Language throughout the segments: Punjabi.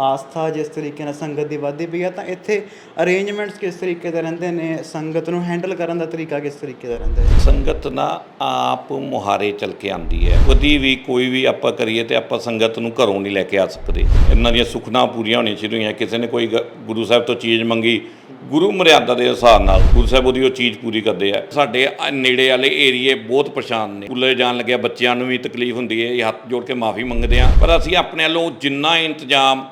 ਆਸਥਾ ਜਿਸ ਤਰੀਕੇ ਨਾਲ ਸੰਗਤ ਦੀ ਵੱਧਦੀ ਪਈ ਆ ਤਾਂ ਇੱਥੇ ਅਰੇਂਜਮੈਂਟਸ ਕਿਸ ਤਰੀਕੇ ਦੇ ਰਹਿੰਦੇ ਨੇ, ਸੰਗਤ ਨੂੰ ਹੈਂਡਲ ਕਰਨ ਦਾ ਤਰੀਕਾ ਕਿਸ ਤਰੀਕੇ ਦਾ ਰਹਿੰਦਾ ਹੈ? ਸੰਗਤ ਨਾ ਆਪ ਮੁਹਾਰੇ ਚਲ ਕੇ ਆਂਦੀ ਹੈ। ਕਦੀ ਵੀ ਕੋਈ ਵੀ ਆਪਾਂ ਕਰੀਏ ਤੇ ਆਪਾਂ ਸੰਗਤ ਨੂੰ ਘਰੋਂ ਨਹੀਂ ਲੈ ਕੇ ਆ ਸਕਦੇ। ਇਹਨਾਂ ਦੀਆਂ ਸੁਖਨਾ ਪੂਰੀਆਂ ਹੋਣੀਆਂ ਸ਼ੁਰੂ ਹੋਈਆਂ। ਕਿਸੇ ਨੇ ਕੋਈ ਗ- ਗੁਰੂ ਸਾਹਿਬ ਤੋਂ ਚੀਜ਼ ਮੰਗੀ, ਗੁਰੂ ਮਰਿਆਦਾ ਦੇ ਹਿਸਾਬ ਨਾਲ ਗੁਰੂ ਸਾਹਿਬ ਉਹਦੀ ਉਹ ਚੀਜ਼ ਪੂਰੀ ਕਰਦੇ ਆ। ਸਾਡੇ ਆ ਨੇੜੇ ਵਾਲੇ ਏਰੀਏ ਬਹੁਤ ਪਰੇਸ਼ਾਨ ਨੇ। ਸਕੂਲੇ ਜਾਣ ਲੱਗਿਆ, ਬੱਚਿਆਂ ਨੂੰ ਵੀ ਤਕਲੀਫ ਹੁੰਦੀ ਹੈ, ਇਹ ਹੱਥ ਜੋੜ ਕੇ ਮਾਫੀ ਮੰਗਦੇ ਆ। ਪਰ ਅਸੀਂ ਆਪਣੇ ਵੱਲੋਂ ਜਿੰਨਾ ਇੰਤਜ਼ਾਮ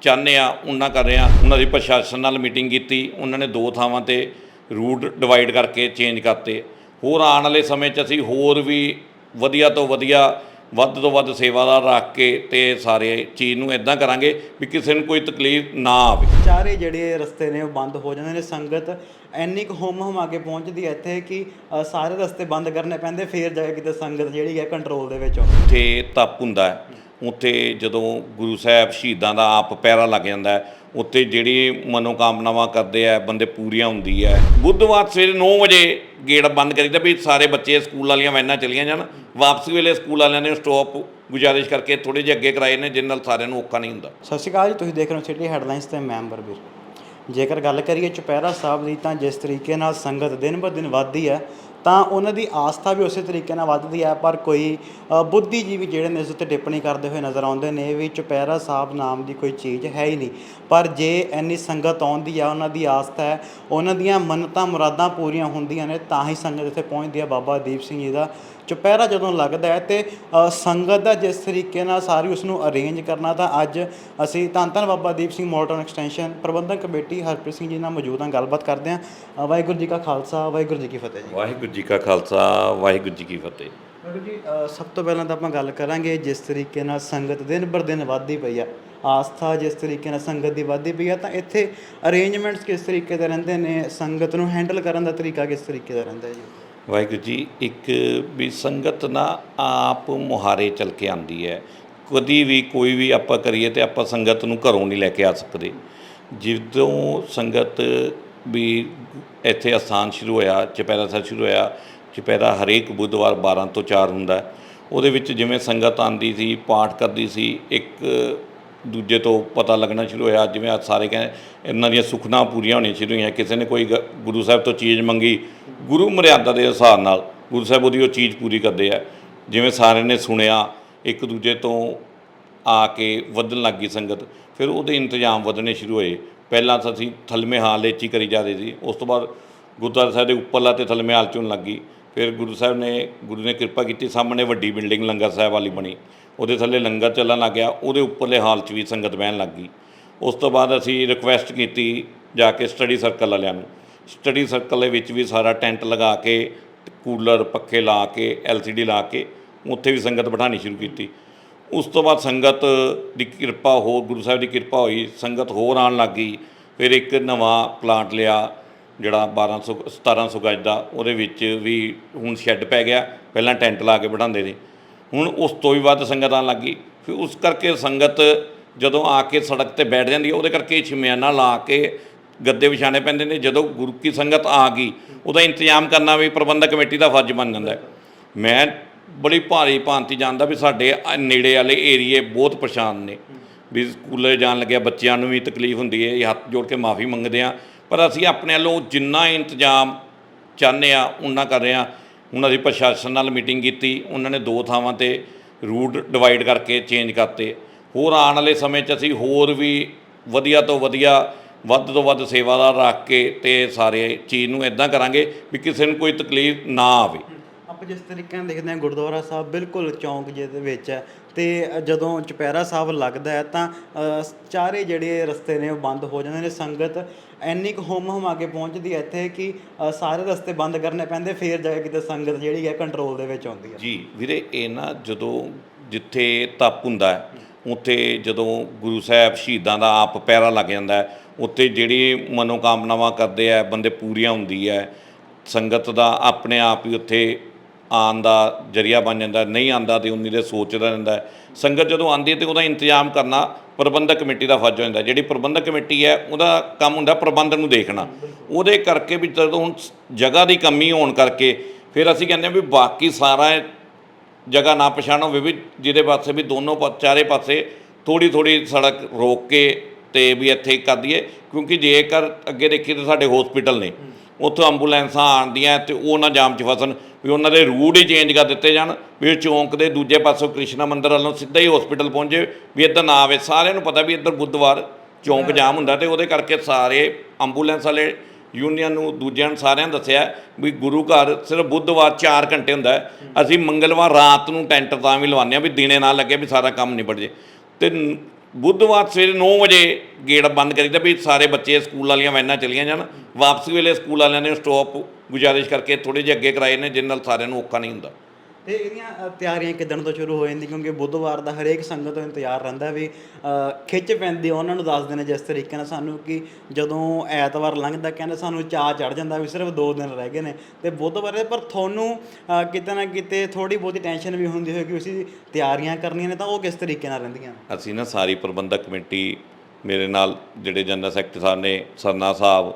ਚਾਹੁੰਦੇ ਆ ਉਹਨਾਂ ਕਰ ਰਹੇ ਆ ਉਹਨਾਂ ਦੀ ਪ੍ਰਸ਼ਾਸਨ ਨਾਲ ਮੀਟਿੰਗ ਕੀਤੀ। ਉਹਨਾਂ ਨੇ ਦੋ ਥਾਵਾਂ ਤੇ ਰੂਟ ਡਿਵਾਈਡ ਕਰਕੇ ਚੇਂਜ ਕਰਤੇ। ਹੋਰ ਆਉਣ ਵਾਲੇ ਸਮੇਂ 'ਚ ਅਸੀਂ ਹੋਰ ਵੀ ਵਧੀਆ ਤੋਂ ਵਧੀਆ ਵੱਧ ਤੋਂ ਵੱਧ ਸੇਵਾਦਾਰ ਰੱਖ ਕੇ ਤੇ ਸਾਰੇ ਚੀਜ਼ ਨੂੰ ਇਦਾਂ ਕਰਾਂਗੇ ਵੀ ਕਿਸੇ ਨੂੰ ਕੋਈ ਤਕਲੀਫ ਨਾ ਆਵੇ। ਚਾਰੇ ਜਿਹੜੇ ਰਸਤੇ ਨੇ ਉਹ ਬੰਦ ਹੋ ਜਾਂਦੇ ਨੇ। ਸੰਗਤ ਇੰਨੀ ਕੁ ਹੁਮ ਹੁਮਾ ਕੇ ਪਹੁੰਚਦੀ ਹੈ ਇੱਥੇ ਕਿ ਅ, ਸਾਰੇ ਰਸਤੇ ਬੰਦ ਕਰਨੇ ਪੈਂਦੇ। ਫੇਰ ਜਾ ਕੇ ਕਿਤੇ ਸੰਗਤ ਜਿਹੜੀ ਹੈ ਕੰਟਰੋਲ ਦੇ ਵਿੱਚ ਆਉਂਦੀ। ਉੱਥੇ ਤਪ ਹੁੰਦਾ ਹੈ। ਉੱਥੇ ਜਦੋਂ ਗੁਰੂ ਸਾਹਿਬ ਸ਼ਹੀਦਾਂ ਦਾ ਆਪ ਪੈਰਾ ਲੱਗ ਜਾਂਦਾ ਹੈ, ਉੱਥੇ ਜਿਹੜੀ ਮਨੋਕਾਮਨਾਵਾਂ ਕਰਦੇ ਆ, ਬੰਦੇ ਪੂਰੀਆਂ ਹੁੰਦੀ ਹੈ। ਬੁੱਧਵਾਰ ਸਵੇਰੇ 9 ਵਜੇ ਗੇਟ ਬੰਦ ਕਰੀਦਾ ਵੀ ਸਾਰੇ ਬੱਚੇ ਸਕੂਲ ਵਾਲੀਆਂ ਵੈਨਾਂ ਚਲੀਆਂ ਜਾਣ, ਵਾਪਸੀ ਵੇਲੇ ਸਕੂਲ ਵਾਲਿਆਂ ਨੇ ਸਟਾਪ ਗੁਜ਼ਾਰਿਸ਼ ਕਰਕੇ ਥੋੜੇ ਜਿਹੇ ਅੱਗੇ ਕਰਾਏ ਨੇ ਜਿਸ ਨਾਲ ਸਾਰਿਆਂ ਨੂੰ ਔਖਾ ਨਹੀਂ ਹੁੰਦਾ। ਸਤਿ ਸ਼੍ਰੀ ਅਕਾਲ ਜੀ, ਤੁਸੀਂ ਦੇਖ ਰਹੇ ਹੋ ਸਿਟੀ ਹੈਡਲਾਈਨਸ ਤੇ ਮੈਂ ਅੰਬਰਵੀਰ ਜੇਕਰ ਗੱਲ ਕਰੀਏ ਚੁਪਹਿਰਾ ਸਾਹਿਬ ਦੀ ਤਾਂ ਜਿਸ ਤਰੀਕੇ ਨਾਲ ਸੰਗਤ ਦਿਨ ਬ ਦਿਨ ਵੱਧਦੀ ਹੈ ਤਾਂ ਉਹਨਾਂ ਦੀ ਆਸਥਾ ਵੀ ਉਸੇ ਤਰੀਕੇ ਨਾਲ ਵੱਧਦੀ ਹੈ, ਪਰ ਕੋਈ ਬੁੱਧੀਜੀਵੀ ਜਿਹੜੇ ਨੇ ਇਸ ਉੱਤੇ ਟਿੱਪਣੀ ਕਰਦੇ ਹੋਏ ਨਜ਼ਰ ਆਉਂਦੇ ਨੇ ਵੀ ਚੁਪਹਿਰਾ ਸਾਹਿਬ ਨਾਮ ਦੀ ਕੋਈ ਚੀਜ਼ ਹੈ ਹੀ ਨਹੀਂ। ਪਰ ਜੇ ਇੰਨੀ ਸੰਗਤ ਆਉਂਦੀ ਆ, ਉਹਨਾਂ ਦੀ ਆਸਥਾ ਹੈ, ਉਹਨਾਂ ਦੀਆਂ ਮੰਨਤਾਂ ਮੁਰਾਦਾਂ ਪੂਰੀਆਂ ਹੁੰਦੀਆਂ ਨੇ, ਤਾਂ ਹੀ ਸੰਗਤ ਇੱਥੇ ਪਹੁੰਚਦੀ ਹੈ ਬਾਬਾ ਦੀਪ ਸਿੰਘ ਜੀ ਦਾ। ਚੁਪਹਿਰਾ ਜਦੋਂ ਲੱਗਦਾ ਹੈ ਤੇ ਸੰਗਤ ਦਾ ਜਿਸ ਤਰੀਕੇ ਨਾਲ ਸਾਰੀ ਉਸ ਨੂੰ ਅਰੇਂਜ ਕਰਨਾ ਤਾਂ ਅੱਜ ਅਸੀਂ ਧੰਨ ਧੰਨ ਬਾਬਾ ਦੀਪ ਸਿੰਘ ਮੋਡਰਨ ਐਕਸਟੈਂਸ਼ਨ ਪ੍ਰਬੰਧਕ ਕਮੇਟੀ ਹਰਪ੍ਰੀਤ ਸਿੰਘ ਜੀ ਨਾਲ ਮੌਜੂਦ ਹਾਂ ਗੱਲਬਾਤ ਕਰਦੇ ਹਾਂ। ਵਾਹਿਗੁਰੂ ਜੀ ਕਾ ਖਾਲਸਾ ਵਾਹਿਗੁਰੂ ਜੀ ਕੀ ਫਤਿਹ ਜੀ। ਵਾਹਿਗੁਰੂ ਜੀ ਕਾ ਖਾਲਸਾ ਵਾਹਿਗੁਰੂ ਜੀ ਕੀ ਫਤਿਹ। ਵਾਹਿਗੁਰੂ ਜੀ ਸਭ ਤੋਂ ਪਹਿਲਾਂ ਤਾਂ ਆਪਾਂ ਗੱਲ ਕਰਾਂਗੇ ਜਿਸ ਤਰੀਕੇ ਨਾਲ ਸੰਗਤ ਦਿਨ ਬਰ ਦਿਨ ਵੱਧਦੀ ਪਈ ਆ। ਆਸਥਾ ਜਿਸ ਤਰੀਕੇ ਨਾਲ ਸੰਗਤ ਦੀ ਵੱਧਦੀ ਪਈ ਆ ਤਾਂ ਇੱਥੇ ਅਰੇਂਜਮੈਂਟਸ ਕਿਸ ਤਰੀਕੇ ਦੇ ਰਹਿੰਦੇ ਨੇ ਸੰਗਤ ਨੂੰ ਹੈਂਡਲ ਕਰਨ ਦਾ ਤਰੀਕਾ ਕਿਸ ਤਰੀਕੇ ਦਾ ਰਹਿੰਦਾ ਜੀ? ਵਾਹਿਗੁਰੂ ਜੀ, ਇੱਕ ਵੀ ਸੰਗਤ ਨਾ ਆਪ ਮੁਹਾਰੇ ਚਲ ਕੇ ਆਂਦੀ ਹੈ। ਕਦੀ ਵੀ ਕੋਈ ਵੀ ਆਪਾਂ ਕਰੀਏ ਤੇ ਆਪਾਂ ਸੰਗਤ ਨੂੰ ਘਰੋਂ ਨਹੀਂ ਲੈ ਕੇ ਆ ਸਕਦੇ। ਜਦੋਂ ਸੰਗਤ ਵੀ ਇੱਥੇ ਅਸਥਾਨ ਸ਼ੁਰੂ ਹੋਇਆ, ਚੁਪਹਿਰਾ ਸਾਹਿਬ ਸ਼ੁਰੂ ਹੋਇਆ, ਚੁਪਹਿਰਾ ਹਰੇਕ ਬੁੱਧਵਾਰ 12 ਤੋਂ 4 ਹੁੰਦਾ। ਉਹਦੇ ਵਿੱਚ ਜਿਵੇਂ ਸੰਗਤ ਆਂਦੀ ਸੀ, ਪਾਠ ਕਰਦੀ ਸੀ, ਇੱਕ ਦੂਜੇ ਤੋਂ ਪਤਾ ਲੱਗਣਾ ਸ਼ੁਰੂ ਹੋਇਆ, ਜਿਵੇਂ ਅੱਜ ਸਾਰੇ ਕਹਿੰਦੇ ਇਹਨਾਂ ਦੀਆਂ ਸੁਖਨਾ ਪੂਰੀਆਂ ਹੋਣੀਆਂ ਸ਼ੁਰੂ ਹੋਈਆਂ, ਕਿਸੇ ਨੇ ਕੋਈ ਗ- ਗੁਰੂ ਸਾਹਿਬ ਤੋਂ ਚੀਜ਼ ਮੰਗੀ, ਗੁਰੂ ਮਰਿਆਦਾ ਦੇ ਹਿਸਾਬ ਨਾਲ, ਗੁਰੂ ਸਾਹਿਬ ਉਹਦੀ ਉਹ ਚੀਜ਼ ਪੂਰੀ ਕਰਦੇ ਆ, ਜਿਵੇਂ ਸਾਰਿਆਂ ਨੇ ਸੁਣਿਆ, ਇੱਕ ਦੂਜੇ ਤੋਂ ਆ ਕੇ ਵਧਣ ਲੱਗ ਗਈ ਸੰਗਤ, ਫਿਰ ਉਹਦੇ ਇੰਤਜ਼ਾਮ ਵਧਣੇ ਸ਼ੁਰੂ ਹੋਏ, ਪਹਿਲਾਂ ਤਾਂ ਅਸੀਂ ਥਲਮੇ ਹਾਲ ਵਿੱਚ ਹੀ ਕਰੀ ਜਾਂਦੇ ਸੀ, ਉਸ ਤੋਂ ਬਾਅਦ ਗੁਰਦੁਆਰਾ ਸਾਹਿਬ ਦੇ ਉੱਪਰਲਾ ਤੇ ਥਲਮੇ ਹਾਲ ਚੁਣ ਹੋਣ ਲੱਗ ਗਈ ਫਿਰ ਗੁਰੂ ਸਾਹਿਬ ਨੇ, ਗੁਰੂ ਨੇ ਕਿਰਪਾ ਕੀਤੀ, ਸਾਹਮਣੇ ਵੱਡੀ ਬਿਲਡਿੰਗ ਲੰਗਰ ਸਾਹਿਬ ਵਾਲੀ ਬਣੀ। ਉਹਦੇ ਥੱਲੇ ਲੰਗਰ ਚੱਲਣ ਲੱਗ ਗਿਆ, ਉਹਦੇ ਉੱਪਰਲੇ ਹਾਲ 'ਚ ਵੀ ਸੰਗਤ ਬਹਿਣ ਲੱਗ ਗਈ। ਉਸ ਤੋਂ ਬਾਅਦ ਅਸੀਂ ਰਿਕੁਐਸਟ ਕੀਤੀ ਜਾ ਕੇ ਸਟੱਡੀ ਸਰਕਲ ਵਾਲਿਆਂ ਨੂੰ। ਸਟੱਡੀ ਸਰਕਲ ਦੇ ਵਿੱਚ ਵੀ ਸਾਰਾ ਟੈਂਟ ਲਗਾ ਕੇ ਕੂਲਰ ਪੱਖੇ ਲਾ ਕੇ ਐਲਸੀਡੀ ਲਾ ਕੇ, ਉੱਥੇ ਵੀ ਸੰਗਤ ਬਿਠਾਣੀ ਸ਼ੁਰੂ ਕੀਤੀ। ਉਸ ਤੋਂ ਬਾਅਦ ਸੰਗਤ ਦੀ ਕਿਰਪਾ ਹੋ, ਗੁਰੂ ਸਾਹਿਬ ਦੀ ਕਿਰਪਾ ਹੋਈ, ਸੰਗਤ ਹੋਰ ਆਉਣ ਲੱਗ ਗਈ। ਫਿਰ ਇੱਕ ਨਵਾਂ ਪਲਾਂਟ ਲਿਆ। ਜਿਹੜਾ 1200 1700 ਗਜ ਦਾ, ਉਹਦੇ ਵਿੱਚ ਵੀ ਹੁਣ ਸ਼ੈੱਡ ਪੈ ਗਿਆ, ਪਹਿਲਾਂ ਟੈਂਟ ਲਾ ਕੇ ਬਿਠਾਉਂਦੇ ਸੀ। ਹੁਣ ਉਸ ਤੋਂ ਵੀ ਵੱਧ ਸੰਗਤ ਆਉਣ ਲੱਗ ਗਈ। ਫਿਰ ਉਸ ਕਰਕੇ ਸੰਗਤ ਜਦੋਂ ਆ ਕੇ ਸੜਕ ਤੇ ਬੈਠ ਜਾਂਦੀ ਹੈ, ਉਹਦੇ ਕਰਕੇ ਛਿਮਿਆਨਾ ਲਾ ਕੇ ਗੱਦੇ ਵਿਛਾਣੇ ਪੈਂਦੇ ਨੇ। ਜਦੋਂ ਗੁਰੂ ਕੀ ਸੰਗਤ ਆ ਗਈ, ਉਹਦਾ ਇੰਤਜ਼ਾਮ ਕਰਨਾ ਵੀ ਪ੍ਰਬੰਧਕ ਕਮੇਟੀ ਦਾ ਫਰਜ਼ ਬਣ ਜਾਂਦਾ ਹੈ। ਮੈਂ ਬੜੀ ਭਾਰੀ ਭਾਂਤੀ ਜਾਣਦਾ ਵੀ ਸਾਡੇ ਨੇੜੇ ਵਾਲੇ ਏਰੀਏ ਬਹੁਤ ਪਰੇਸ਼ਾਨ ਨੇ। ਵੀ ਸਕੂਲੇ ਜਾਣ ਲੱਗਿਆ, ਬੱਚਿਆਂ ਨੂੰ ਵੀ ਤਕਲੀਫ ਹੁੰਦੀ ਹੈ, ਇਹ ਹੱਥ ਜੋੜ ਕੇ ਮਾਫੀ ਮੰਗਦੇ ਆ ਪਰ ਅਸੀਂ ਆਪਣੇ ਵੱਲੋਂ ਜਿੰਨਾ ਇੰਤਜ਼ਾਮ ਚਾਹੁੰਦੇ ਆ ਉਹਨਾਂ ਕਰ ਰਹੇ ਆ ਉਹਨਾਂ ਦੀ ਪ੍ਰਸ਼ਾਸਨ ਨਾਲ ਮੀਟਿੰਗ ਕੀਤੀ, ਉਹਨਾਂ ਨੇ ਦੋ ਥਾਵਾਂ ਤੇ ਰੂਟ ਡਿਵਾਈਡ ਕਰਕੇ ਚੇਂਜ ਕਰਤੇ। ਹੋਰ ਆਉਣ ਵਾਲੇ ਸਮੇਂ 'ਚ ਅਸੀਂ ਹੋਰ ਵੀ ਵਧੀਆ ਤੋਂ ਵਧੀਆ, ਵੱਧ ਤੋਂ ਵੱਧ ਸੇਵਾਦਾਰ ਰੱਖ ਕੇ ਤੇ ਸਾਰੇ ਚੀਜ਼ ਨੂੰ ਇਦਾਂ ਕਰਾਂਗੇ ਵੀ ਕਿਸੇ ਨੂੰ ਕੋਈ ਤਕਲੀਫ ਨਾ ਆਵੇ। ਆਪਾਂ ਜਿਸ ਤਰੀਕੇ ਨਾਲ ਦੇਖਦੇ ਹਾਂ ਗੁਰਦੁਆਰਾ ਸਾਹਿਬ ਬਿਲਕੁਲ ਚੌਂਕ ਜਿਹੇ ਦੇ ਵਿੱਚ ਹੈ ਤੇ ਜਦੋਂ ਚੁਪਹਿਰਾ ਸਾਹਿਬ ਲੱਗਦਾ ਹੈ ਤਾਂ ਅ, ਚਾਰੇ ਜਿਹੜੇ ਰਸਤੇ ਨੇ ਉਹ ਬੰਦ ਹੋ ਜਾਂਦੇ ਨੇ। ਸੰਗਤ ਇੰਨੀ ਕੁ ਹੁਮ ਹੁਮਾ ਕੇ ਪਹੁੰਚਦੀ ਹੈ ਇੱਥੇ ਕਿ ਅ, ਸਾਰੇ ਰਸਤੇ ਬੰਦ ਕਰਨੇ ਪੈਂਦੇ ਫੇਰ ਜਾ ਕੇ ਕਿਤੇ ਸੰਗਤ ਜਿਹੜੀ ਹੈ ਕੰਟਰੋਲ ਦੇ ਵਿੱਚ ਆਉਂਦੀ ਹੈ। ਜੀ ਵੀਰੇ ਇਹ ਨਾ ਜਦੋਂ ਜਿੱਥੇ ਤਪ ਹੁੰਦਾ ਹੈ ਉੱਥੇ ਜਦੋਂ ਗੁਰੂ ਸਾਹਿਬ ਸ਼ਹੀਦਾਂ ਦਾ ਆਪ ਪੈਰਾ ਲੱਗ ਜਾਂਦਾ ਹੈ ਉੱਥੇ ਜਿਹੜੀ ਮਨੋਕਾਮਨਾਵਾਂ ਕਰਦੇ ਆ ਬੰਦੇ ਪੂਰੀਆਂ ਹੁੰਦੀ ਹੈ ਸੰਗਤ ਦਾ ਆਪਣੇ ਆਪ ਹੀ ਉੱਥੇ ਆਉਣ ਦਾ ਜਰੀਆ ਬਣ ਜਾਂਦਾ, ਨਹੀਂ ਆਂਦਾ ਤੇ ਉਨੀ ਦੇ ਸੋਚਦਾ ਰਹਿੰਦਾ ਸੰਗਤ ਜਦੋਂ ਆਂਦੀ ਹੈ ਤੇ ਉਹਦਾ ਇੰਤਜ਼ਾਮ ਕਰਨਾ ਪ੍ਰਬੰਧਕ ਕਮੇਟੀ ਦਾ ਫਰਜ਼ ਹੋ ਜਾਂਦਾ ਜਿਹੜੀ ਪ੍ਰਬੰਧਕ ਕਮੇਟੀ ਹੈ, ਉਹਦਾ ਕੰਮ ਹੁੰਦਾ ਪ੍ਰਬੰਧ ਨੂੰ ਦੇਖਣਾ। ਉਹਦੇ ਕਰਕੇ ਵੀ ਜਦੋਂ ਹੁਣ ਜਗ੍ਹਾ ਦੀ ਕਮੀ ਹੋਣ ਕਰਕੇ ਫਿਰ ਅਸੀਂ ਕਹਿੰਦੇ ਹਾਂ ਵੀ ਬਾਕੀ ਸਾਰਾ ਜਗ੍ਹਾ ਨਾ ਪਛਾਣ ਹੋਵੇ ਵੀ ਜਿਹਦੇ ਪਾਸੇ ਵੀ ਦੋਨੋਂ ਪਾ- ਚਾਰੇ ਪਾਸੇ ਥੋੜੀ ਥੋੜੀ ਸੜਕ ਰੋਕ ਕੇ ਤੇ ਵੀ ਇੱਥੇ ਕਰ ਦਈਏ ਕਿਉਂਕਿ ਜੇਕਰ ਅੱਗੇ ਦੇਖੀਏ ਤਾਂ ਸਾਡੇ ਹਸਪੀਟਲ ਨੇ। ਉੱਥੋਂ ਐਂਬੂਲੈਂਸਾਂ ਆਉਂਦੀਆਂ ਤੇ ਉਹ ਨਾ ਜਾਮ 'ਚ ਫਸਣ, ਵੀ ਉਹਨਾਂ ਦੇ ਰੂਟ ਹੀ ਚੇਂਜ ਕਰ ਦਿੱਤੇ ਜਾਣ, ਵੀ ਚੌਂਕ ਦੇ ਦੂਜੇ ਪਾਸੋਂ ਕ੍ਰਿਸ਼ਨਾ ਮੰਦਿਰ ਵੱਲੋਂ ਸਿੱਧਾ ਹੀ ਹਸਪੀਟਲ ਪਹੁੰਚੇ, ਵੀ ਇੱਧਰ ਨਾ ਆਵੇ। ਸਾਰਿਆਂ ਨੂੰ ਪਤਾ ਵੀ ਇੱਧਰ ਬੁੱਧਵਾਰ ਚੌਂਕ ਜਾਮ ਹੁੰਦਾ ਤੇ ਉਹਦੇ ਕਰਕੇ ਸਾਰੇ ਐਂਬੂਲੈਂਸ ਵਾਲੇ ਯੂਨੀਅਨ ਨੂੰ, ਦੂਜਿਆਂ ਨੂੰ ਸਾਰਿਆਂ ਨੂੰ ਦੱਸਿਆ ਵੀ ਗੁਰੂ ਘਰ ਸਿਰਫ ਬੁੱਧਵਾਰ 4 ਘੰਟੇ ਹੁੰਦਾ ਅਸੀਂ ਮੰਗਲਵਾਰ ਰਾਤ ਨੂੰ ਟੈਂਟ ਤਾਂ ਵੀ ਲਵਾਉਂਦੇ ਹਾਂ, ਵੀ ਦਿਨੇ ਨਾ ਲੱਗੇ ਵੀ ਸਾਰਾ ਕੰਮ ਨਿਬੜ ਜੇ। ਤੇ ਬੁੱਧਵਾਰ ਸਵੇਰੇ 9 ਵਜੇ ਗੇਟ ਬੰਦ ਕਰੀਦਾ ਵੀ ਸਾਰੇ ਬੱਚੇ ਸਕੂਲ ਵਾਲੀਆਂ ਵੈਨਾਂ ਚਲੀਆਂ ਜਾਣ। ਵਾਪਸੀ ਵੇਲੇ ਸਕੂਲ ਵਾਲਿਆਂ ਨੇ ਸਟਾਪ ਗੁਜ਼ਾਰਿਸ਼ ਕਰਕੇ ਥੋੜੇ ਜਿਹੇ ਅੱਗੇ ਕਰਾਏ ਨੇ ਜਿਸ ਨਾਲ ਸਾਰਿਆਂ ਨੂੰ ਔਖਾ ਨਹੀਂ ਹੁੰਦਾ। ਤੇ ਇਹਦੀਆਂ ਤਿਆਰੀਆਂ ਕਿਦਣ ਤੋਂ ਸ਼ੁਰੂ ਹੋ ਜਾਂਦੀਆਂ ਕਿਉਂਕਿ ਬੁੱਧਵਾਰ ਦਾ ਹਰੇਕ ਸੰਗਤ ਨੂੰ ਇੰਤਜ਼ਾਰ ਰਹਿੰਦਾ ਵੀ ਖਿੱਚ ਪੈਂਦੀ ਉਹਨਾਂ ਨੂੰ ਦੱਸਦੇ ਨੇ ਜਿਸ ਤਰੀਕੇ ਨਾਲ ਸਾਨੂੰ ਕਿ ਜਦੋਂ ਐਤਵਾਰ ਲੰਘਦਾ ਕਹਿੰਦੇ ਸਾਨੂੰ ਚਾਹ ਚੜ ਜਾਂਦਾ ਵੀ ਸਿਰਫ 2 ਦਿਨ ਰਹਿ ਗਏ ਨੇ। ਤੇ ਬੁੱਧਵਾਰ ਦੇ, ਪਰ ਤੁਹਾਨੂੰ ਕਿਤੇ ਨਾ ਕਿਤੇ ਥੋੜੀ ਬਹੁਤੀ ਟੈਨਸ਼ਨ ਵੀ ਹੁੰਦੀ ਹੋਏਗੀ ਕਿ ਅਸੀਂ ਤਿਆਰੀਆਂ ਕਰਨੀਆਂ ਨੇ ਤਾਂ ਉਹ ਕਿਸ ਤਰੀਕੇ ਨਾਲ ਰਹਿੰਦੀਆਂ? ਅਸੀਂ ਨਾ ਸਾਰੀ ਪ੍ਰਬੰਧਕ ਕਮੇਟੀ ਮੇਰੇ ਨਾਲ, ਜਿਹੜੇ ਜਨਰਲ ਸੈਕਟਰੀ ਸਾਹਿਬ ਨੇ, ਸਰਨਾ ਸਾਹਿਬ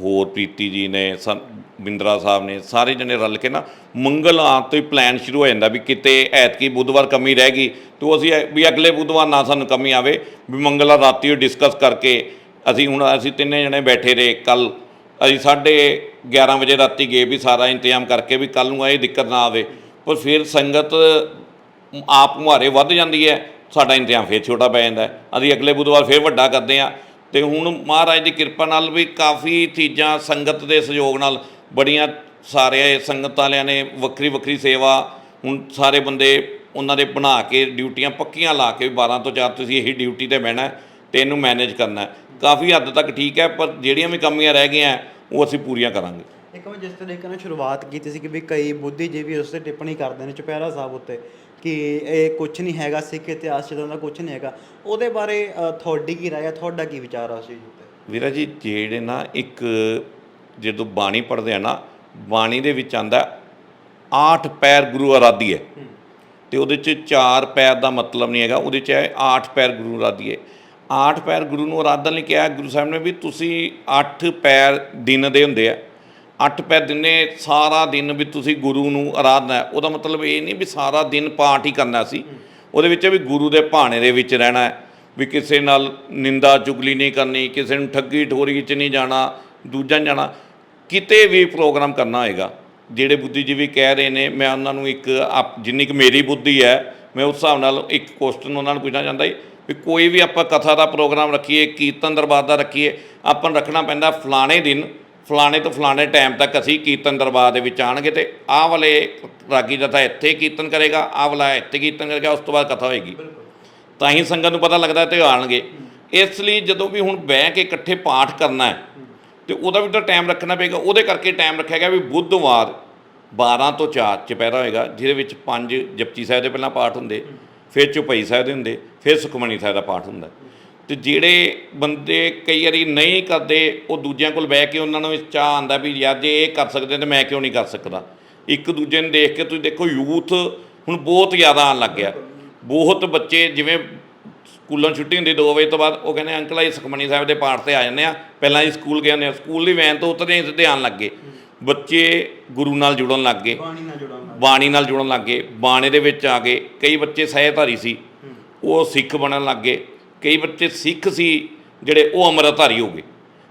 ਹੋਰ ਪ੍ਰੀਤੀ ਜੀ ਨੇ, ਸੰ- ਬਿੰਦਰਾ ਸਾਹਿਬ ਨੇ, ਸਾਰੇ ਜਣੇ ਰਲ ਕੇ ਨਾ ਮੰਗਲ ਆਉਣ ਤੋਂ ਹੀ ਪਲਾਨ ਸ਼ੁਰੂ ਹੋ ਜਾਂਦਾ ਵੀ ਕਿਤੇ ਐਤਕੀ ਬੁੱਧਵਾਰ ਕਮੀ ਰਹਿ ਗਈ, ਤੋ ਅਸੀਂ ਇਹ- ਵੀ ਅਗਲੇ ਬੁੱਧਵਾਰ ਨਾ ਸਾਨੂੰ ਕਮੀ ਆਵੇ, ਵੀ ਮੰਗਲਵਾਰ ਰਾਤੀ ਉਹ ਡਿਸਕਸ ਕਰਕੇ ਅਸੀਂ ਹੁਣ ਅਸੀਂ ਤਿੰਨੇ ਜਣੇ ਬੈਠੇ ਰਹੇ ਕੱਲ ਅਸੀਂ ਸਾਢੇ 11 ਵਜੇ ਰਾਤੀ ਗਏ ਵੀ ਸਾਰਾ ਇੰਤਜ਼ਾਮ ਕਰਕੇ ਵੀ ਕੱਲ ਨੂੰ ਇਹ ਦਿੱਕਤ ਨਾ ਆਵੇ, ਪਰ ਫਿਰ ਸੰਗਤ ਆਪ ਮੁਹਾਰੇ ਵੱਧ ਜਾਂਦੀ ਹੈ, ਸਾਡਾ ਇੰਤਜ਼ਾਮ ਫਿਰ ਛੋਟਾ ਪੈ ਜਾਂਦਾ ਹੈ। ਅਸੀਂ ਅਗਲੇ ਬੁੱਧਵਾਰ ਫਿਰ ਵੱਡਾ ਕਰਦੇ ਹਾਂ ਤੇ ਹੁਣ ਮਹਾਰਾਜ ਦੀ ਕਿਰਪਾ ਨਾਲ ਵੀ ਕਾਫੀ ਚੀਜ਼ਾਂ ਸੰਗਤ ਦੇ ਸਹਿਯੋਗ ਨਾਲ ਬੜੀਆਂ ਸਾਰੇ ਸੰਗਤ ਵਾਲਿਆਂ ਨੇ ਵੱਖਰੀ ਵੱਖਰੀ ਸੇਵਾ ਹੁਣ ਸਾਰੇ ਬੰਦੇ ਉਹਨਾਂ ਦੇ ਬਣਾ ਕੇ ਡਿਊਟੀਆਂ ਪੱਕੀਆਂ ਲਾ ਕੇ ਵੀ 12 ਤੋਂ 4 ਤੁਸੀਂ ਇਹੀ ਡਿਊਟੀ ਤੇ ਬਹਿਣਾ ਹੈ ਤੇ ਇਹਨੂੰ ਮੈਨੇਜ ਕਰਨਾ। ਕਾਫੀ ਹੱਦ ਤੱਕ ਠੀਕ ਹੈ, ਪਰ ਜਿਹੜੀਆਂ ਵੀ ਕਮੀਆਂ ਰਹਿ ਗਈਆਂ, ਉਹ ਅਸੀਂ ਪੂਰੀਆਂ ਕਰਾਂਗੇ। ਇੱਕ ਮੈਂ ਜਿਸ ਤਰੀਕੇ ਨਾਲ ਸ਼ੁਰੂਆਤ ਕੀਤੀ ਸੀ ਕਿ ਵੀ ਕਈ ਬੁੱਧੀਜੀਵੀ ਉਸ ਤੇ ਟਿੱਪਣੀ ਕਰਦੇ ਨੇ ਚੁਪਹਿਰਾ ਸਾਹਿਬ ਉੱਤੇ। ਕਿ ਇਹ ਕੁਝ ਨਹੀਂ ਹੈਗਾ ਸਿੱਖ ਇਤਿਹਾਸ 'ਚ ਦਾ ਕੁਝ ਨਹੀਂ ਹੈਗਾ। ਉਹਦੇ ਬਾਰੇ ਤੁਹਾਡੀ ਕੀ ਰਾਏ ਹੈ ਤੁਹਾਡਾ ਕੀ ਵਿਚਾਰ ਆ ਉਸ ਚੀਜ਼ ਉੱਤੇ? ਵੀਰਾ ਜੀ ਜਿਹੜੇ ਨਾ ਇੱਕ ਜਦੋਂ ਬਾਣੀ ਪੜ੍ਹਦੇ ਆ ਨਾ ਬਾਣੀ ਦੇ ਵਿੱਚ ਆਂਦਾ ਆਠ ਪੈਰ ਗੁਰੂ ਆਰਾਧੀਏ ਤੇ ਉਹਦੇ ਚ ਚਾਰ ਪੈਰ ਦਾ ਮਤਲਬ ਨਹੀਂ ਹੈਗਾ ਉਹਦੇ ਚ ਹੈ ਆਠ ਪੈਰ ਗੁਰੂ ਆਰਾਧੀਏ ਆਠ ਪੈਰ ਗੁਰੂ ਨੂੰ ਆਰਾਧਨ ਲਈ ਕਿਹਾ ਗੁਰੂ ਸਾਹਿਬ ਨੇ ਵੀ ਤੁਸੀਂ ਅੱਠ ਪੈਰ ਦਿਨ ਦੇ ਹੁੰਦੇ ਆ। ਅੱਠ ਪੈ ਦਿਨੇ, ਸਾਰਾ ਦਿਨ ਵੀ ਤੁਸੀਂ ਗੁਰੂ ਨੂੰ ਆਰਾਧਨਾ ਹੈ। ਉਹਦਾ ਮਤਲਬ ਇਹ ਨਹੀਂ ਵੀ ਸਾਰਾ ਦਿਨ ਪਾਠ ਹੀ ਕਰਨਾ ਸੀ। ਉਹਦੇ ਵਿੱਚ ਵੀ ਗੁਰੂ ਦੇ ਭਾਣੇ ਦੇ ਵਿੱਚ ਰਹਿਣਾ ਹੈ। ਵੀ ਕਿਸੇ ਨਾਲ ਨਿੰਦਾ ਚੁਗਲੀ ਨਹੀਂ ਕਰਨੀ, ਕਿਸੇ ਨੂੰ ਠੱਗੀ ਠੋਰੀ 'ਚ ਨਹੀਂ ਜਾਣਾ ਦੂਜਾ ਨਹੀਂ ਜਾਣਾ, ਕਿਤੇ ਵੀ ਪ੍ਰੋਗਰਾਮ ਕਰਨਾ ਹੋਏਗਾ। ਜਿਹੜੇ ਬੁੱਧੀਜੀਵੀ ਕਹਿ ਰਹੇ ਨੇ, ਮੈਂ ਉਹਨਾਂ ਨੂੰ ਇੱਕ ਆਪ- ਜਿੰਨੀ ਕੁ ਮੇਰੀ ਬੁੱਧੀ ਹੈ, ਮੈਂ ਉਸ ਹਿਸਾਬ ਨਾਲ ਇੱਕ ਕੁਐਸਚਨ ਉਹਨਾਂ ਨੂੰ ਪੁੱਛਣਾ ਚਾਹੁੰਦਾ ਜੀ, ਵੀ ਕੋਈ ਵੀ ਆਪਾਂ ਕਥਾ ਦਾ ਪ੍ਰੋਗਰਾਮ ਰੱਖੀਏ, ਕੀਰਤਨ ਦਰਬਾਰ ਦਾ ਰੱਖੀਏ, ਆਪਾਂ ਨੂੰ ਰੱਖਣਾ ਪੈਂਦਾ ਫਲਾਣੇ ਦਿਨ। ਫਲਾਣੇ ਤੋਂ ਫਲਾਣੇ ਟਾਈਮ ਤੱਕ ਅਸੀਂ ਕੀਰਤਨ ਦਰਬਾਰ ਦੇ ਵਿੱਚ ਆਣਗੇ ਤੇ ਆਹ ਵਾਲੇ ਰਾਗੀ ਜਥਾ ਇੱਥੇ ਕੀਰਤਨ ਕਰੇਗਾ, ਆਹ ਵਾਲਾ ਇੱਥੇ ਕੀਰਤਨ ਕਰੇਗਾ, ਉਸ ਤੋਂ ਬਾਅਦ ਕਥਾ ਹੋਏਗੀ। ਤਾਂ ਹੀ ਸੰਗਤ ਨੂੰ ਪਤਾ ਲੱਗਦਾ ਤੇ ਆਣਗੇ ਇਸ ਲਈ ਜਦੋਂ ਵੀ ਹੁਣ ਬਹਿ ਕੇ ਇਕੱਠੇ ਪਾਠ ਕਰਨਾ ਹੈ, ਤੇ ਉਹਦਾ ਵੀ ਤਾਂ ਟਾਈਮ ਰੱਖਣਾ ਪਏਗਾ, ਉਹਦੇ ਕਰਕੇ ਟਾਈਮ ਰੱਖਿਆ ਗਿਆ ਵੀ ਬੁੱਧਵਾਰ 12 ਤੋਂ 4 ਚੁਪਹਿਰਾ ਹੋਏਗਾ, ਜਿਹਦੇ ਵਿੱਚ ਪੰਜ ਜਪਜੀ ਸਾਹਿਬ ਦੇ ਪਹਿਲਾਂ ਪਾਠ ਹੁੰਦੇ, ਫਿਰ ਚੁਪਈ ਸਾਹਿਬ ਦੇ ਹੁੰਦੇ, ਫਿਰ ਸੁਖਮਣੀ ਸਾਹਿਬ ਦਾ ਪਾਠ ਹੁੰਦਾ। ਤੇ ਜਿਹੜੇ ਬੰਦੇ ਕਈ ਵਾਰੀ ਨਹੀਂ ਕਰਦੇ ਉਹ ਦੂਜਿਆਂ ਕੋਲ ਬਹਿ ਕੇ ਉਹਨਾਂ ਨੂੰ ਚਾਹ ਆਂਦਾ ਵੀ ਯਾਰ ਜੇ ਇਹ ਕਰ ਸਕਦੇ ਤੇ ਮੈਂ ਕਿਉਂ ਨਹੀਂ ਕਰ ਸਕਦਾ। ਇੱਕ ਦੂਜੇ ਨੂੰ ਦੇਖ ਕੇ ਤੁਸੀਂ ਦੇਖੋ ਯੂਥ ਹੁਣ ਬਹੁਤ ਜ਼ਿਆਦਾ ਆਉਣ ਲੱਗ ਗਿਆ। ਬਹੁਤ ਬੱਚੇ ਜਿਵੇਂ ਸਕੂਲੋਂ ਛੁੱਟੀ ਹੁੰਦੀ 2 ਵਜੇ ਤੋਂ ਬਾਅਦ ਉਹ ਕਹਿੰਦੇ ਅੰਕਲ ਆਈ ਸੁਖਮਨੀ ਸਾਹਿਬ ਦੇ ਪਾਠ ਤੇ ਆ ਜਾਂਦੇ ਆ ਪਹਿਲਾਂ ਹੀ ਸਕੂਲ ਗਏ ਹੁੰਦੇ ਆ ਸਕੂਲ ਦੀ ਵੈਨ ਤੋਂ ਉਤਰਦੇ ਹੀ ਸਿੱਧੇ ਆਉਣ ਲੱਗ ਬੱਚੇ ਗੁਰੂ ਨਾਲ ਜੁੜਨ ਲੱਗ ਗਏ। ਬਾਣੀ ਨਾਲ ਜੁੜਾਂਗਾ ਬਾਣੀ ਨਾਲ ਜੁੜਨ ਲੱਗ ਗਏ। ਬਾਣੇ ਦੇ ਵਿੱਚ ਆ ਗਏ। ਕਈ ਬੱਚੇ ਸਹਿਧਾਰੀ ਸੀ। ਉਹ ਸਿੱਖ ਬਣਨ ਲੱਗ ਗਏ। ਕਈ ਬੱਚੇ ਸਿੱਖ ਸੀ ਜਿਹੜੇ ਉਹ ਅੰਮ੍ਰਿਤਧਾਰੀ ਹੋ ਗਏ।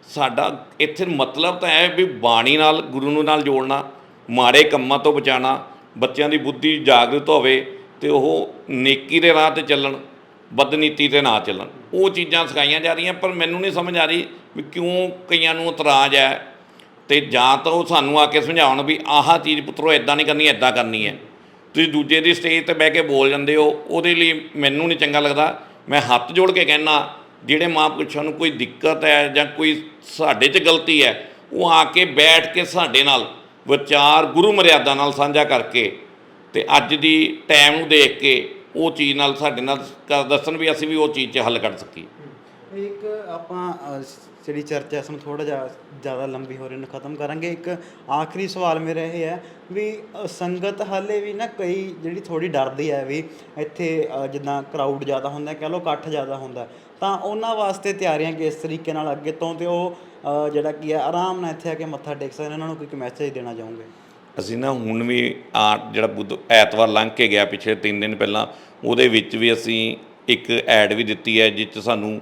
ਸਾਡਾ ਇੱਥੇ ਮਤਲਬ ਤਾਂ ਹੈ ਵੀ ਬਾਣੀ ਨਾਲ, ਗੁਰੂ ਨੂੰ ਨਾਲ ਜੋੜਨਾ, ਮਾੜੇ ਕੰਮਾਂ ਤੋਂ ਬਚਾਉਣਾ, ਬੱਚਿਆਂ ਦੀ ਬੁੱਧੀ ਜਾਗਰੂਕ ਹੋਵੇ ਤੇ ਉਹ ਨੇਕੀ ਦੇ ਰਾਹ ਤੇ ਚੱਲਣ, ਬਦਨੀਤੀ ਤੇ ਨਾ ਚੱਲਣ। ਉਹ ਚੀਜ਼ਾਂ ਸਿਖਾਈਆਂ ਜਾ ਰਹੀਆਂ, ਪਰ ਮੈਨੂੰ ਨਹੀਂ ਸਮਝ ਆ ਰਹੀ ਵੀ ਕਿਉਂ ਕਈਆਂ ਨੂੰ ਇਤਰਾਜ਼ ਹੈ ਤੇ ਜਾਂ ਤਾਂ ਉਹ ਸਾਨੂੰ ਆ ਕੇ ਸਮਝਾਉਣ ਵੀ ਆਹ ਚੀਜ਼ ਪੁੱਤਰੋ ਇਦਾਂ ਨਹੀਂ ਕਰਨੀ ਇਦਾਂ ਕਰਨੀ ਹੈ। ਤੁਸੀਂ ਦੂਜੇ ਦੀ ਸਟੇਜ ਤੇ ਬਹਿ ਕੇ ਬੋਲ ਜਾਂਦੇ ਹੋ, ਉਹਦੇ ਲਈ ਮੈਨੂੰ ਨਹੀਂ ਚੰਗਾ ਲੱਗਦਾ। ਮੈਂ ਹੱਥ ਜੋੜ ਕੇ ਕਹਿਣਾ ਜਿਹੜੇ ਮਾਂ ਮਹਾਂਪੁਰਸ਼ਾਂ ਨੂੰ ਕੋਈ ਦਿੱਕਤ ਹੈ ਜਾਂ ਕੋਈ ਸਾਡੇ 'ਚ ਗਲਤੀ ਹੈ, ਉਹ ਆ ਕੇ ਬੈਠ ਕੇ ਸਾਡੇ ਨਾਲ ਵਿਚਾਰ ਗੁਰੂ ਮਰਿਆਦਾ ਨਾਲ ਸਾਂਝਾ ਕਰਕੇ ਤੇ ਅੱਜ ਦੀ ਟਾਈਮ ਨੂੰ ਦੇਖ ਕੇ ਉਹ ਚੀਜ਼ ਨਾਲ ਸਾਡੇ ਨਾਲ ਦੱਸਣ ਵੀ ਅਸੀਂ ਵੀ ਉਹ ਚੀਜ਼ 'ਚ ਹੱਲ ਕੱਢ ਸਕੀਏ। ਆਪਾਂ ਅ, ਜਿਹੜੀ ਚਰਚਾ ਇਸ ਨੂੰ ਥੋੜਾ ਜਿਹਾ ਜ਼ਿਆਦਾ ਲੰਬੀ ਹੋ ਰਹੀ ਨੂੰ ਖਤਮ ਕਰਾਂਗੇ। ਇੱਕ ਆਖਰੀ ਸਵਾਲ ਮੇਰਾ ਇਹ ਹੈ ਵੀ ਅ, ਸੰਗਤ ਹਾਲੇ ਵੀ ਨਾ ਕਈ ਜਿਹੜੀ ਥੋੜੀ ਡਰਦੀ ਹੈ ਵੀ ਇੱਥੇ ਅ, ਜਿੱਦਾਂ ਕਰਾਊਡ ਜ਼ਿਆਦਾ ਹੁੰਦਾ ਕਹਿ ਲਓ ਇਕੱਠ ਜ਼ਿਆਦਾ ਹੁੰਦਾ ਤਾਂ ਉਹਨਾਂ ਵਾਸਤੇ ਤਿਆਰੀਆਂ ਕਿਸ ਤਰੀਕੇ ਨਾਲ ਅੱਗੇ ਤੋਂ ਤੇ ਉਹ ਅ, ਜਿਹੜਾ ਕੀ ਹੈ ਆਰਾਮ ਨਾਲ ਇੱਥੇ ਆ ਕੇ ਮੱਥਾ ਟੇਕ ਸਕਣ ਉਹਨਾਂ ਨੂੰ ਕੋਈ ਮੈਸੇਜ ਦੇਣਾ ਚਾਹੋਗੇ? ਅਸੀਂ ਨਾ ਹੁਣ ਵੀ ਆ ਜਿਹੜਾ ਬੁੱਧ ਐਤਵਾਰ ਲੰਘ ਕੇ ਗਿਆ ਪਿਛਲੇ 3 ਦਿਨ ਪਹਿਲਾਂ ਉਹਦੇ ਵਿੱਚ ਵੀ ਅਸੀਂ ਇੱਕ ਐਡ ਵੀ ਦਿੱਤੀ ਹੈ, ਜਿਸ 'ਚ ਸਾਨੂੰ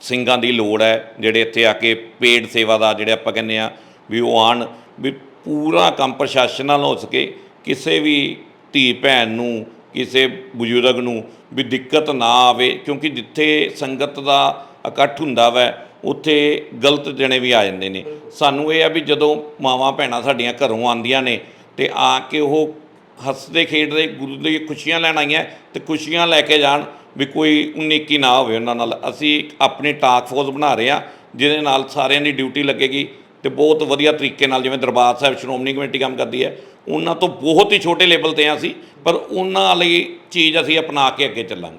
ਸਿੰਘਾਂ ਦੀ ਲੋੜ ਹੈ, ਜਿਹੜੇ ਇੱਥੇ ਆ ਕੇ ਪੇਡ ਸੇਵਾ ਦਾ ਜਿਹੜੇ ਆਪਾਂ ਕਹਿੰਦੇ ਆ ਵੀ ਉਹ ਆਣ ਵੀ ਪੂਰਾ ਕੰਮ ਪ੍ਰਸ਼ਾਸਨ ਨਾਲ ਹੋ ਸਕੇ, ਕਿਸੇ ਵੀ ਧੀ ਭੈਣ ਨੂੰ, ਕਿਸੇ ਬਜ਼ੁਰਗ ਨੂੰ ਵੀ ਦਿੱਕਤ ਨਾ ਆਵੇ, ਕਿਉਂਕਿ ਜਿੱਥੇ ਸੰਗਤ ਦਾ ਇਕੱਠ ਹੁੰਦਾ ਵੈ, ਉੱਥੇ ਗਲਤ ਜਣੇ ਵੀ ਆ ਜਾਂਦੇ ਨੇ। ਸਾਨੂੰ ਇਹ ਆ ਵੀ ਜਦੋਂ ਮਾਵਾਂ ਭੈਣਾਂ ਸਾਡੀਆਂ ਘਰੋਂ ਆਉਂਦੀਆਂ ਨੇ, ਤੇ ਆ ਕੇ ਉਹ ਹੱਸਦੇ ਖੇਡਦੇ, ਗੁਰੂ ਦੀ ਖੁਸ਼ੀਆਂ ਲੈਣ ਆਈਆਂ, ਤੇ ਖੁਸ਼ੀਆਂ ਲੈ ਕੇ ਜਾਣ ਵੀ ਕੋਈ ਉਨੀਕੀ ਨਾ ਹੋਵੇ ਉਹਨਾਂ ਨਾਲ। ਅਸੀਂ ਇੱਕ ਆਪਣੀ ਟਾਸਕ ਫੋਰਸ ਬਣਾ ਰਹੇ ਹਾਂ, ਜਿਹਦੇ ਨਾਲ ਸਾਰਿਆਂ ਦੀ ਡਿਊਟੀ ਲੱਗੇਗੀ ਤੇ ਬਹੁਤ ਵਧੀਆ ਤਰੀਕੇ ਨਾਲ ਜਿਵੇਂ ਦਰਬਾਰ ਸਾਹਿਬ, ਸ਼੍ਰੋਮਣੀ ਕਮੇਟੀ ਕੰਮ ਕਰਦੀ ਹੈ, ਉਹਨਾਂ ਤੋਂ ਬਹੁਤ ਹੀ ਛੋਟੇ ਲੈਵਲ ਤੇ ਹਾਂ ਅਸੀਂ, ਪਰ ਉਹਨਾਂ ਲਈ ਚੀਜ਼ ਅਸੀਂ ਅਪਣਾ ਕੇ ਅੱਗੇ ਚੱਲਾਂਗੇ।